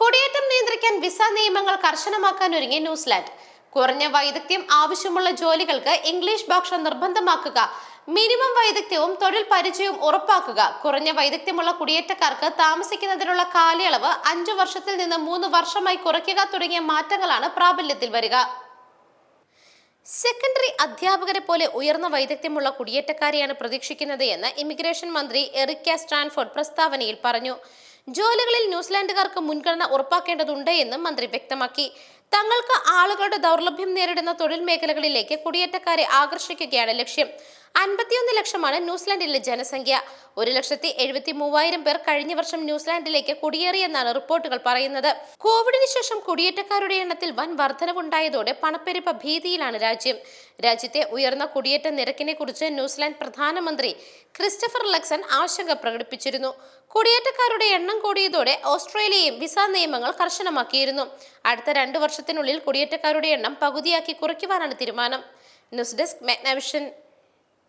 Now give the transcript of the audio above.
കുടിയേറ്റം നിയന്ത്രിക്കാൻ വിസ നിയമങ്ങൾ കർശനമാക്കാൻ ഒരുങ്ങി ന്യൂസിലാൻഡ്. കുറഞ്ഞ വൈദഗ്ധ്യം ആവശ്യമുള്ള ജോലികൾക്ക് ഇംഗ്ലീഷ് ഭാഷ നിർബന്ധമാക്കുക മിനിമം വൈദഗ്ധ്യവും തൊഴിൽ പരിചയവും ഉറപ്പാക്കുക കുറഞ്ഞ വൈദഗ്ധ്യമുള്ള കുടിയേറ്റക്കാർക്ക് താമസിക്കുന്നതിനുള്ള കാലയളവ് അഞ്ചു വർഷത്തിൽ നിന്ന് മൂന്ന് വർഷമായി കുറയ്ക്കുക തുടങ്ങിയ മാറ്റങ്ങളാണ് പ്രാബല്യത്തിൽ വരിക. സെക്കൻഡറി അധ്യാപകരെ പോലെ ഉയർന്ന വൈദഗ്ധ്യമുള്ള കുടിയേറ്റക്കാരെയാണ് പ്രതീക്ഷിക്കുന്നത് എന്ന് ഇമിഗ്രേഷൻ മന്ത്രി എറിക്ക സ്റ്റാൻഫോർഡ് പ്രസ്താവനയിൽ പറഞ്ഞു. ജോലികളിൽ ന്യൂസിലാൻഡുകാർക്ക് മുൻഗണന ഉറപ്പാക്കേണ്ടതുണ്ട് എന്നും മന്ത്രി വ്യക്തമാക്കി. തങ്ങൾക്ക് ആളുകളുടെ ദൗർലഭ്യം നേരിടുന്ന തൊഴിൽ മേഖലകളിലേക്ക് കുടിയേറ്റക്കാരെ ആകർഷിക്കുകയാണ് ലക്ഷ്യം. അൻപത്തിയൊന്ന് ലക്ഷമാണ് ന്യൂസിലാൻഡിലെ ജനസംഖ്യ. ഒരു ലക്ഷത്തി എഴുപത്തി മൂവായിരം പേർ കഴിഞ്ഞ വർഷം ന്യൂസിലാൻഡിലേക്ക് കുടിയേറിയെന്നാണ് റിപ്പോർട്ടുകൾ പറയുന്നത്. കോവിഡിന് ശേഷം കുടിയേറ്റക്കാരുടെ എണ്ണത്തിൽ വൻ വർധനവുണ്ടായതോടെ പണപ്പെരുപ്പ ഭീതിയിലാണ് രാജ്യം. രാജ്യത്തെ ഉയർന്ന കുടിയേറ്റ നിരക്കിനെ കുറിച്ച് ന്യൂസിലാൻഡ് പ്രധാനമന്ത്രി ക്രിസ്റ്റഫർ ലക്സൺ ആശങ്ക പ്രകടിപ്പിച്ചിരുന്നു. കുടിയേറ്റക്കാരുടെ എണ്ണം കൂടിയതോടെ ഓസ്ട്രേലിയയും വിസ നിയമങ്ങൾ കർശനമാക്കിയിരുന്നു. അടുത്ത രണ്ടു വർഷത്തിനുള്ളിൽ കുടിയേറ്റക്കാരുടെ എണ്ണം പകുതിയാക്കി കുറയ്ക്കുവാനാണ് തീരുമാനം. News desk മെഗ്നവിഷൻ.